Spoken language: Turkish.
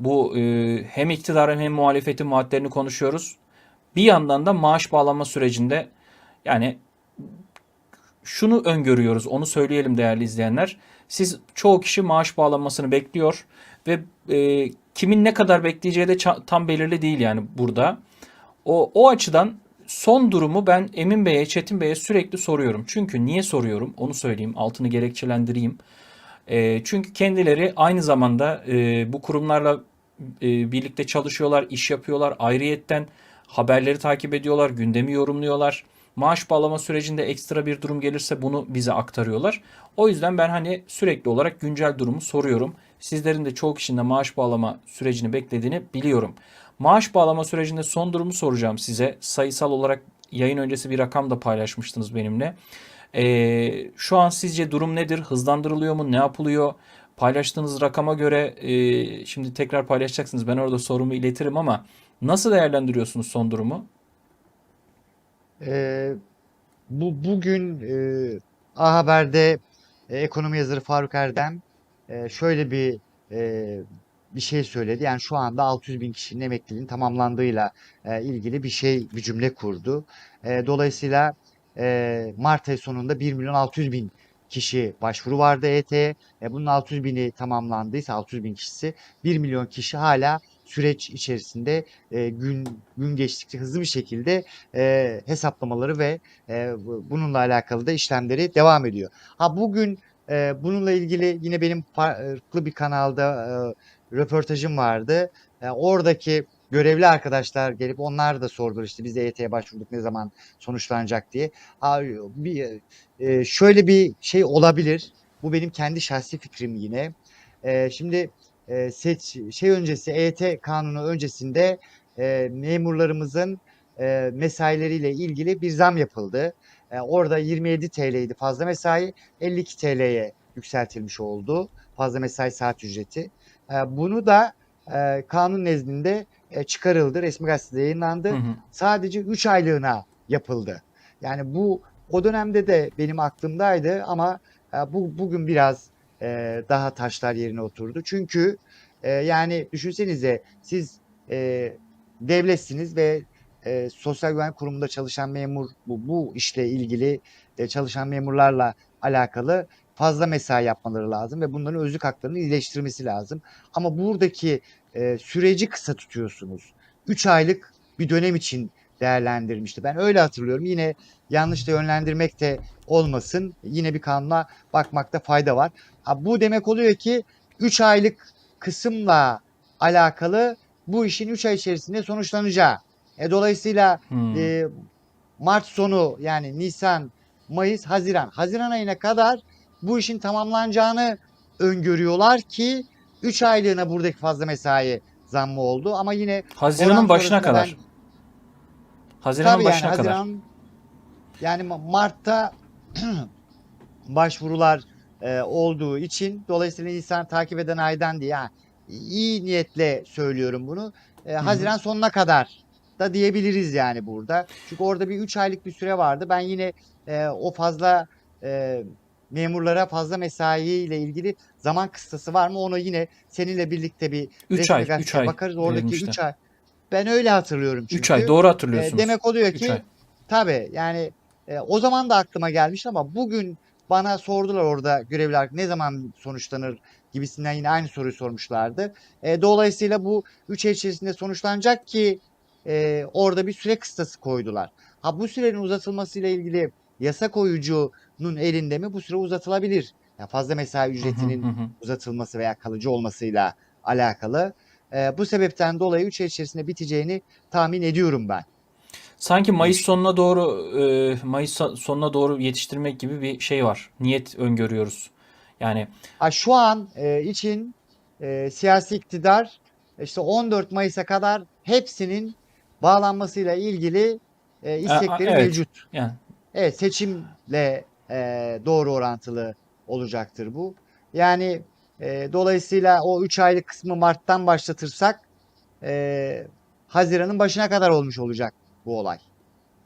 Bu e, hem iktidarın hem muhalefetin vaatlerini konuşuyoruz. Bir yandan da maaş bağlanma sürecinde yani şunu öngörüyoruz, onu söyleyelim değerli izleyenler. Siz çoğu kişi maaş bağlanmasını bekliyor ve e, kimin ne kadar bekleyeceği de tam belirli değil yani burada. O, o açıdan son durumu ben Emin Bey'e, Çetin Bey'e sürekli soruyorum. Çünkü niye soruyorum onu söyleyeyim, altını gerekçelendireyim. E, çünkü kendileri aynı zamanda e, bu kurumlarla e, birlikte çalışıyorlar, iş yapıyorlar. Ayrıyetten haberleri takip ediyorlar, gündemi yorumluyorlar. Maaş bağlama sürecinde ekstra bir durum gelirse bunu bize aktarıyorlar. O yüzden ben hani sürekli olarak güncel durumu soruyorum. Sizlerin de çoğu kişinin de maaş bağlama sürecini beklediğini biliyorum. Maaş bağlama sürecinde son durumu soracağım size. Sayısal olarak yayın öncesi bir rakam da paylaşmıştınız benimle. Ee, şu an sizce durum nedir? Hızlandırılıyor mu? Ne yapılıyor? Paylaştığınız rakama göre e, şimdi tekrar paylaşacaksınız. Ben orada sorumu iletirim ama nasıl değerlendiriyorsunuz son durumu? Ee, bu bugün e, A Haber'de e, ekonomi yazarı Faruk Erdem e, şöyle bir e, bir şey söyledi. Yani şu anda 600 bin kişinin emekliliğinin tamamlandığıyla e, ilgili bir şey, bir cümle kurdu. E, dolayısıyla e, Mart ayı sonunda 1 milyon 600 bin kişi başvuru vardı EYT'ye. E, bunun 600 bini tamamlandıysa 600 bin kişisi 1 milyon kişi hala süreç içerisinde e, gün gün geçtikçe hızlı bir şekilde e, hesaplamaları ve e, bu- bununla alakalı da işlemleri devam ediyor. Ha bugün e, bununla ilgili yine benim farklı bir kanalda e, röportajım vardı. E, oradaki görevli arkadaşlar gelip onlar da sordular işte biz de EYT'ye başvurduk ne zaman sonuçlanacak diye. Ha, bir, e, şöyle bir şey olabilir. Bu benim kendi şahsi fikrim yine. E, şimdi e, seç şey öncesi EYT kanunu öncesinde e, memurlarımızın e, mesaileriyle ilgili bir zam yapıldı. E, orada 27 TL'ydi fazla mesai, 52 TL'ye yükseltilmiş oldu fazla mesai saat ücreti. E, bunu da e, kanun nezdinde e, çıkarıldı, resmi gazetede yayınlandı. Hı hı. Sadece 3 aylığına yapıldı. Yani bu o dönemde de benim aklımdaydı ama e, bu bugün biraz e, daha taşlar yerine oturdu. Çünkü e, yani düşünsenize siz e, devletsiniz ve e, sosyal güvenlik kurumunda çalışan memur bu, bu işle ilgili e, çalışan memurlarla alakalı fazla mesai yapmaları lazım ve bunların özlük haklarını iyileştirmesi lazım. Ama buradaki e, süreci kısa tutuyorsunuz. 3 aylık bir dönem için değerlendirmişti. Ben öyle hatırlıyorum. Yine yanlış da yönlendirmek de olmasın. Yine bir kanuna bakmakta fayda var. Ha, bu demek oluyor ki 3 aylık kısımla alakalı bu işin 3 ay içerisinde sonuçlanacağı. E, dolayısıyla Hmm. e, Mart sonu yani Nisan, Mayıs, Haziran. Haziran ayına kadar bu işin tamamlanacağını öngörüyorlar ki 3 aylığına buradaki fazla mesai zammı oldu. Ama yine Haziran'ın başına kadar. ben- Haziran'ın Tabii yani başına kadar. Haziran yani Ma- Mart'ta başvurular e, olduğu için dolayısıyla insan takip eden aydan diye iyi niyetle söylüyorum bunu. E. Haziran sonuna kadar da diyebiliriz yani burada. Çünkü orada bir 3 aylık bir süre vardı. Ben yine e, o fazla e, memurlara fazla mesai ile ilgili zaman kıstası var mı? Onu yine seninle birlikte bir 3 resmi ay, 3 gazeteye ay bakarız. Oradaki verilmişti. 3 ay. Ben öyle hatırlıyorum çünkü. 3 ay doğru E, hatırlıyorsunuz. demek oluyor 3 ki ay. tabii yani e, o zaman da aklıma gelmiş ama bugün bana sordular orada görevliler ne zaman sonuçlanır gibisinden yine aynı soruyu sormuşlardı. E, dolayısıyla bu 3 ay içerisinde sonuçlanacak ki e, orada bir süre kıstası koydular. Ha bu sürenin uzatılmasıyla ilgili yasa koyucunun elinde mi bu süre uzatılabilir? Ya fazla mesai ücretinin uzatılması veya kalıcı olmasıyla alakalı. E, bu sebepten dolayı 3 ay içerisinde biteceğini tahmin ediyorum ben. Sanki Mayıs sonuna doğru e, Mayıs so- sonuna doğru yetiştirmek gibi bir şey var. Niyet öngörüyoruz. Yani Ha, şu an e, için e, siyasi iktidar işte 14 Mayıs'a kadar hepsinin bağlanmasıyla ilgili e, a- a- istekleri evet. mevcut. Yani Evet seçimle e, doğru orantılı olacaktır bu. Yani e, dolayısıyla o 3 aylık kısmı Mart'tan başlatırsak e, Haziran'ın başına kadar olmuş olacak bu olay.